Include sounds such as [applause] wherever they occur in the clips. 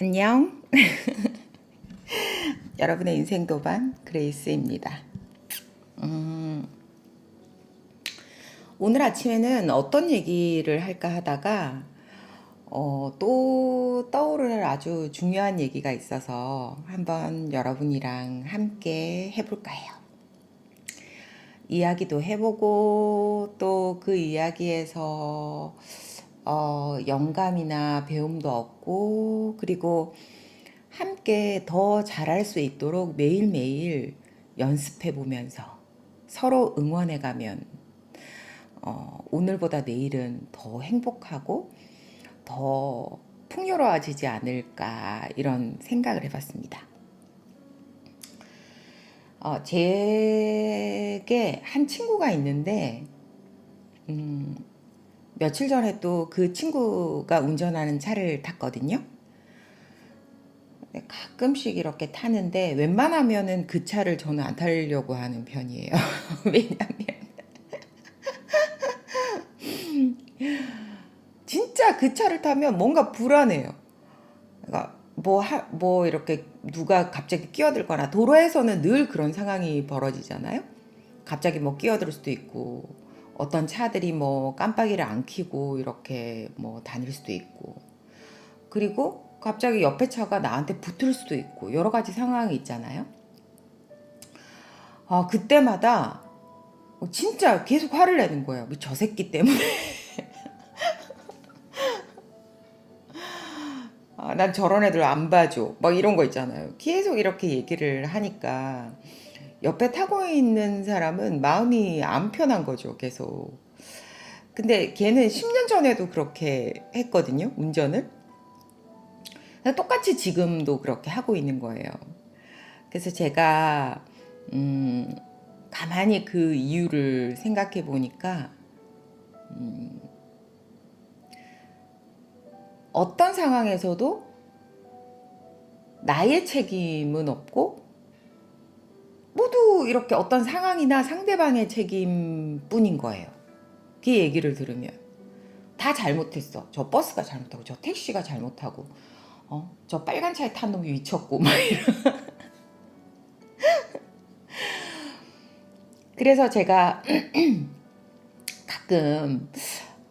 안녕. [laughs] 여러분의 인생 도반 그레이스입니다. 음, 오늘 아침에는 어떤 얘기를 할까 하다가 어, 또 떠오르는 아주 중요한 얘기가 있어서 한번 여러분이랑 함께 해볼까요? 이야기도 해보고 또 그 이야기에서 어, 영감이나 배움도 얻고 그리고 함께 더 잘할 수 있도록 매일매일 연습해 보면서 서로 응원해 가면 어, 오늘보다 내일은 더 행복하고 더 풍요로워지지 않을까 이런 생각을 해봤습니다. 어, 제게 한 친구가 있는데 음, 며칠 전에 또 그 친구가 운전하는 차를 탔거든요. 가끔씩 이렇게 타는데 웬만하면은 그 차를 저는 안 타려고 하는 편이에요. [laughs] 왜냐면 진짜 그 차를 타면 뭔가 불안해요. 그러니까 뭐, 하, 뭐 이렇게 누가 갑자기 끼어들거나 도로에서는 늘 그런 상황이 벌어지잖아요. 갑자기 뭐 끼어들 수도 있고 어떤 차들이 뭐 깜빡이를 안 켜고 이렇게 뭐 다닐 수도 있고 그리고 갑자기 옆에 차가 나한테 붙을 수도 있고 여러 가지 상황이 있잖아요. 아 그때마다 진짜 계속 화를 내는 거예요. 뭐저 새끼 때문에. [laughs] 아, 난 저런 애들 안 봐줘. 막 이런 거 있잖아요. 계속 이렇게 얘기를 하니까 옆에 타고 있는 사람은 마음이 안 편한 거죠, 계속. 근데 걔는 10년 전에도 그렇게 했거든요, 운전을. 똑같이 지금도 그렇게 하고 있는 거예요. 그래서 제가, 음, 가만히 그 이유를 생각해 보니까, 음, 어떤 상황에서도 나의 책임은 없고 이렇게 어떤 상황이나 상대방의 책임뿐인 거예요. 그 얘기를 들으면 다 잘못했어. 저 버스가 잘못하고 저 택시가 잘못하고 어, 저 빨간 차에 탄 놈이 미쳤고 막 이런. [laughs] 그래서 제가 [clears throat] 가끔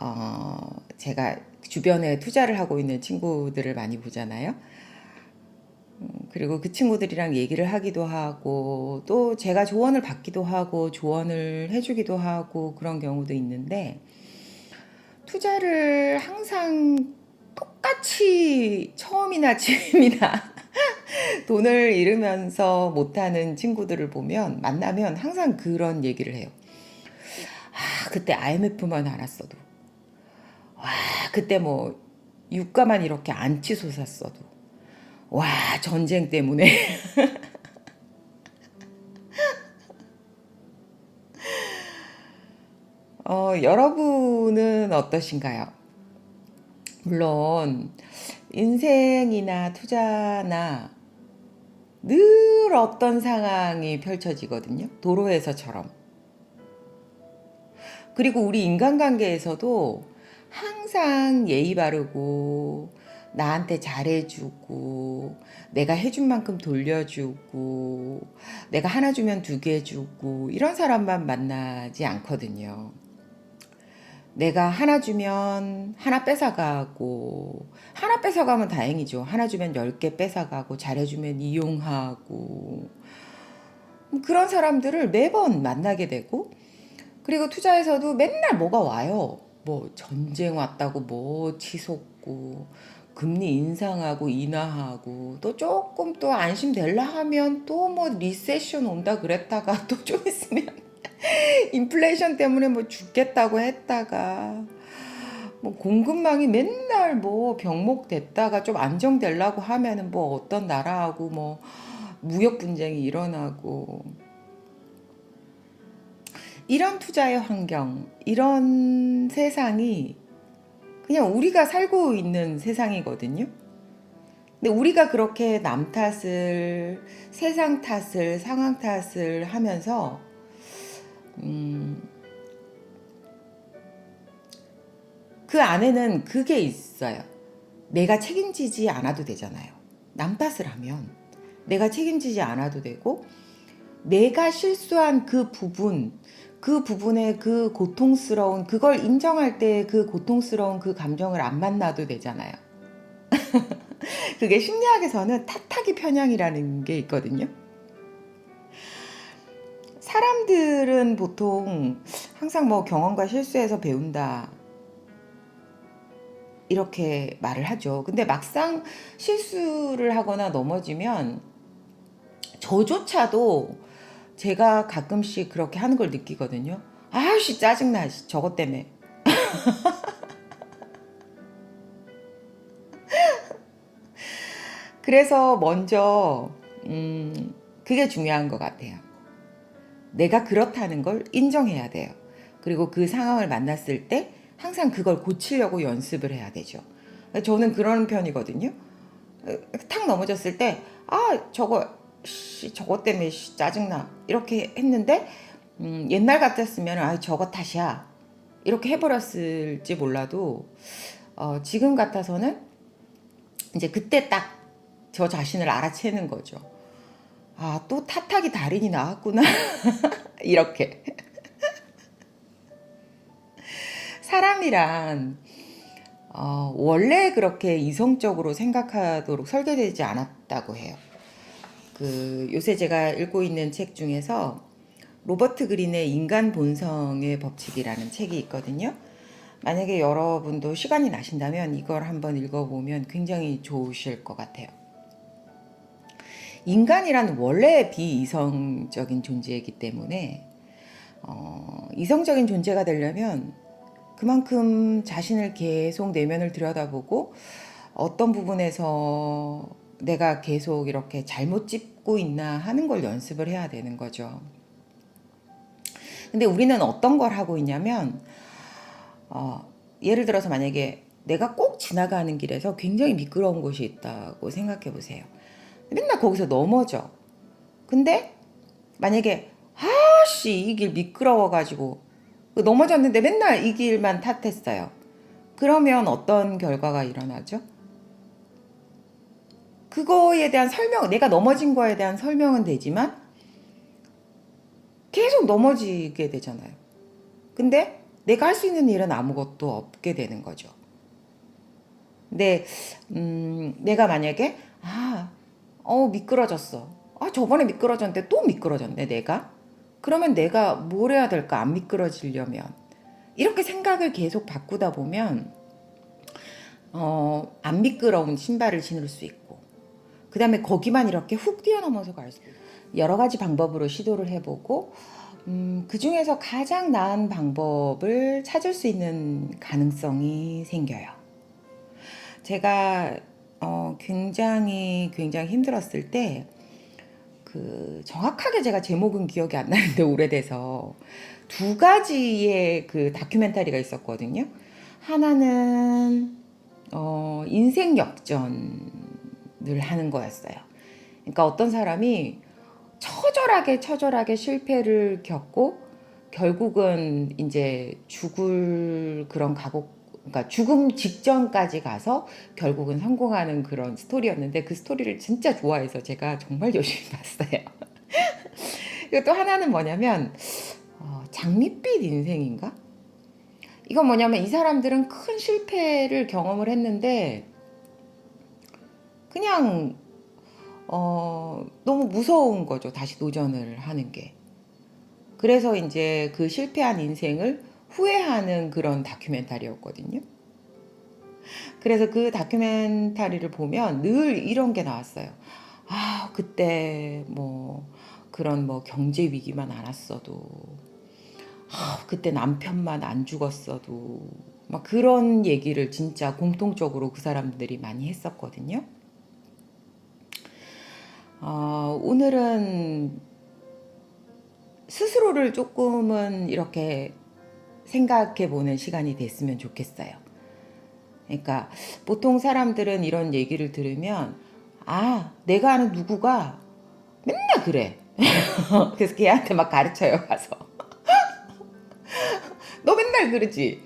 어, 제가 주변에 투자를 하고 있는 친구들을 많이 보잖아요. 음, 그리고 그 친구들이랑 얘기를 하기도 하고 또 제가 조언을 받기도 하고 조언을 해주기도 하고 그런 경우도 있는데 투자를 항상 똑같이 처음이나 [laughs] 지금이나 돈을 잃으면서 못하는 친구들을 보면 만나면 항상 그런 얘기를 해요. 아, 그때 IMF만 알았어도. 와, 그때 뭐 유가만 이렇게 안 치솟았어도. 와, 전쟁 때문에. [laughs] 어, 여러분은 어떠신가요? 물론, 인생이나 투자나 늘 어떤 상황이 펼쳐지거든요. 도로에서처럼. 그리고 우리 인간관계에서도 항상 예의 바르고, 나한테 잘해주고, 내가 해준 만큼 돌려주고, 내가 하나 주면 두 개 주고, 이런 사람만 만나지 않거든요. 내가 하나 주면 하나 뺏어가고, 하나 뺏어가면 다행이죠. 하나 주면 열 개 뺏어가고, 잘해주면 이용하고, 그런 사람들을 매번 만나게 되고, 그리고 투자에서도 맨날 뭐가 와요. 뭐 전쟁 왔다고 뭐 치솟고, 금리 인상하고 인하하고 또 조금 또 안심될라 하면 또 뭐 리세션 온다 그랬다가 [laughs] 또 좀 있으면 인플레이션 때문에 뭐 죽겠다고 했다가 뭐 공급망이 맨날 뭐 병목됐다가 좀 안정되려고 하면은 뭐 어떤 나라하고 뭐 무역 분쟁이 일어나고 이런 투자의 환경, 이런 세상이 그냥 우리가 살고 있는 세상이거든요. 근데 우리가 그렇게 남 탓을, 세상 탓을, 상황 탓을 하면서, 음, 그 안에는 그게 있어요. 내가 책임지지 않아도 되잖아요. 남 탓을 하면 내가 책임지지 않아도 되고 내가 실수한 그 부분 그 부분의 그 고통스러운 그걸 인정할 때 그 고통스러운 그 감정을 안 만나도 되잖아요. [laughs] 그게 심리학에서는 탓하기 편향이라는 게 있거든요. 사람들은 보통 항상 뭐 경험과 실수에서 배운다. 이렇게 말을 하죠. 근데 막상 실수를 하거나 넘어지면 저조차도 제가 가끔씩 그렇게 하는 걸 느끼거든요. 아씨 짜증나 씨, 저것 때문에. [laughs] 그래서 먼저 음, 그게 중요한 것 같아요. 내가 그렇다는 걸 인정해야 돼요. 그리고 그 상황을 만났을 때 항상 그걸 고치려고 연습을 해야 되죠. 저는 그런 편이거든요. 탁 넘어졌을 때, 아, 저거, 씨, 저거 때문에 씨, 짜증나. 이렇게 했는데, 음, 옛날 같았으면, 아, 저거 탓이야. 이렇게 해버렸을지 몰라도, 어, 지금 같아서는 이제 그때 딱 저 자신을 알아채는 거죠. 아, 또 탓하기 달인이 나왔구나. [laughs] 이렇게. 사람이란 어, 원래 그렇게 이성적으로 생각하도록 설계되지 않았다고 해요. 그 요새 제가 읽고 있는 책 중에서 로버트 그린의 인간 본성의 법칙이라는 책이 있거든요. 만약에 여러분도 시간이 나신다면 이걸 한번 읽어보면 굉장히 좋으실 것 같아요. 인간이란 원래 비이성적인 존재이기 때문에 어, 이성적인 존재가 되려면 그만큼 자신을 계속 내면을 들여다보고 어떤 부분에서 내가 계속 이렇게 잘못 짚고 있나 하는 걸 연습을 해야 되는 거죠. 근데 우리는 어떤 걸 하고 있냐면, 어, 예를 들어서 만약에 내가 꼭 지나가는 길에서 굉장히 미끄러운 곳이 있다고 생각해 보세요. 맨날 거기서 넘어져. 근데 만약에 아씨 이 길 미끄러워가지고 넘어졌는데 맨날 이 길만 탓했어요. 그러면 어떤 결과가 일어나죠? 그거에 대한 설명, 내가 넘어진 거에 대한 설명은 되지만 계속 넘어지게 되잖아요. 근데 내가 할 수 있는 일은 아무것도 없게 되는 거죠. 근데 음, 내가 만약에 아, 어 미끄러졌어. 아 저번에 미끄러졌는데 또 미끄러졌네 내가. 그러면 내가 뭘 해야 될까? 안 미끄러지려면. 이렇게 생각을 계속 바꾸다 보면, 어, 안 미끄러운 신발을 신을 수 있고, 그 다음에 거기만 이렇게 훅 뛰어넘어서 갈 수 있고, 여러 가지 방법으로 시도를 해보고, 음, 그 중에서 가장 나은 방법을 찾을 수 있는 가능성이 생겨요. 제가, 어, 굉장히, 굉장히 힘들었을 때, 그 정확하게 제가 제목은 기억이 안 나는데 [laughs] 오래돼서 두 가지의 그 다큐멘터리가 있었거든요. 하나는 어, 인생 역전 을 하는 거였어요. 그러니까 어떤 사람이 처절하게 처절하게 실패를 겪고 결국은 이제 죽을 그런 각오 그러니까 죽음 직전까지 가서 결국은 성공하는 그런 스토리였는데 그 스토리를 진짜 좋아해서 제가 정말 [laughs] 열심히 봤어요. [laughs] 그리고 또 하나는 뭐냐면 어, 장밋빛 인생인가? 이건 뭐냐면 이 사람들은 큰 실패를 경험을 했는데 그냥 어, 너무 무서운 거죠. 다시 도전을 하는 게. 그래서 이제 그 실패한 인생을 후회하는 그런 다큐멘터리였거든요. 그래서 그 다큐멘터리를 보면 늘 이런 게 나왔어요. 아, 그때 뭐 그런 뭐 경제 위기만 안 왔어도 아, 그때 남편만 안 죽었어도 막 그런 얘기를 진짜 공통적으로 그 사람들이 많이 했었거든요. 어, 오늘은 스스로를 조금은 이렇게 생각해 보는 시간이 됐으면 좋겠어요. 그러니까 보통 사람들은 이런 얘기를 들으면 아, 내가 아는 누구가 맨날 그래. [laughs] 그래서 걔한테 막 가르쳐요, 가서. [laughs] 너 맨날 그러지.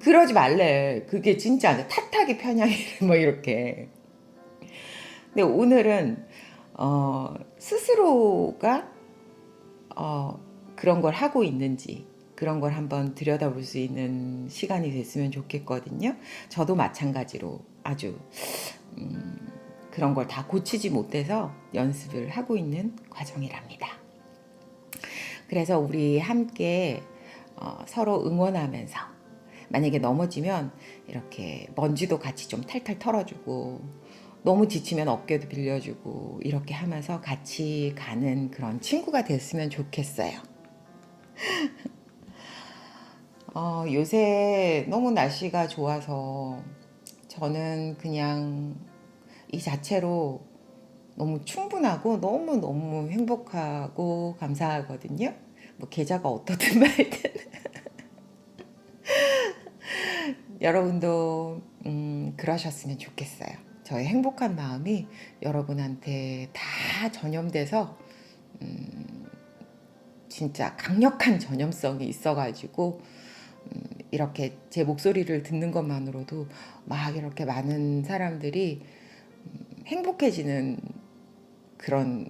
그러지 말래. 그게 진짜 탓하기 편하게 뭐 이렇게. 근데 오늘은 어, 스스로가 어, 그런 걸 하고 있는지 그런 걸 한번 들여다볼 수 있는 시간이 됐으면 좋겠거든요. 저도 마찬가지로 아주 음, 그런 걸 다 고치지 못해서 연습을 하고 있는 과정이랍니다. 그래서 우리 함께 어, 서로 응원하면서 만약에 넘어지면 이렇게 먼지도 같이 좀 탈탈 털어주고 너무 지치면 어깨도 빌려주고 이렇게 하면서 같이 가는 그런 친구가 됐으면 좋겠어요. [laughs] 어, 요새 너무 날씨가 좋아서 저는 그냥 이 자체로 너무 충분하고 너무너무 행복하고 감사하거든요. 뭐 계좌가 어떻든 말든. [laughs] 여러분도 음, 그러셨으면 좋겠어요. 저의 행복한 마음이 여러분한테 다 전염돼서 음, 진짜 강력한 전염성이 있어가지고 음, 이렇게 제 목소리를 듣는 것만으로도 막 이렇게 많은 사람들이 음, 행복해지는 그런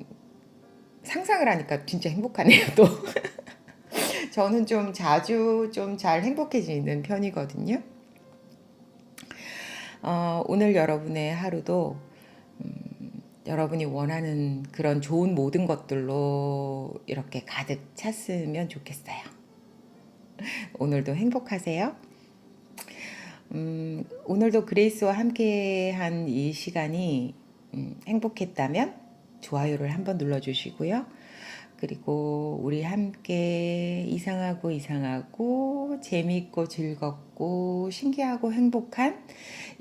상상을 하니까 진짜 행복하네요 또. [laughs] 저는 좀 자주 좀 잘 행복해지는 편이거든요. 어, 오늘 여러분의 하루도 음, 여러분이 원하는 그런 좋은 모든 것들로 이렇게 가득 찼으면 좋겠어요. [laughs] 오늘도 행복하세요. 음, 오늘도 그레이스와 함께한 이 시간이 음, 행복했다면 좋아요를 한번 눌러주시고요. 그리고 우리 함께 이상하고 이상하고 재미있고 즐겁고 신기하고 행복한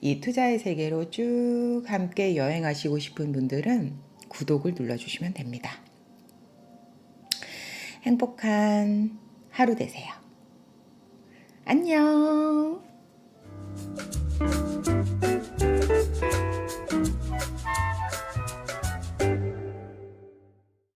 이 투자의 세계로 쭉 함께 여행하시고 싶은 분들은 구독을 눌러주시면 됩니다. 행복한 하루 되세요. 안녕!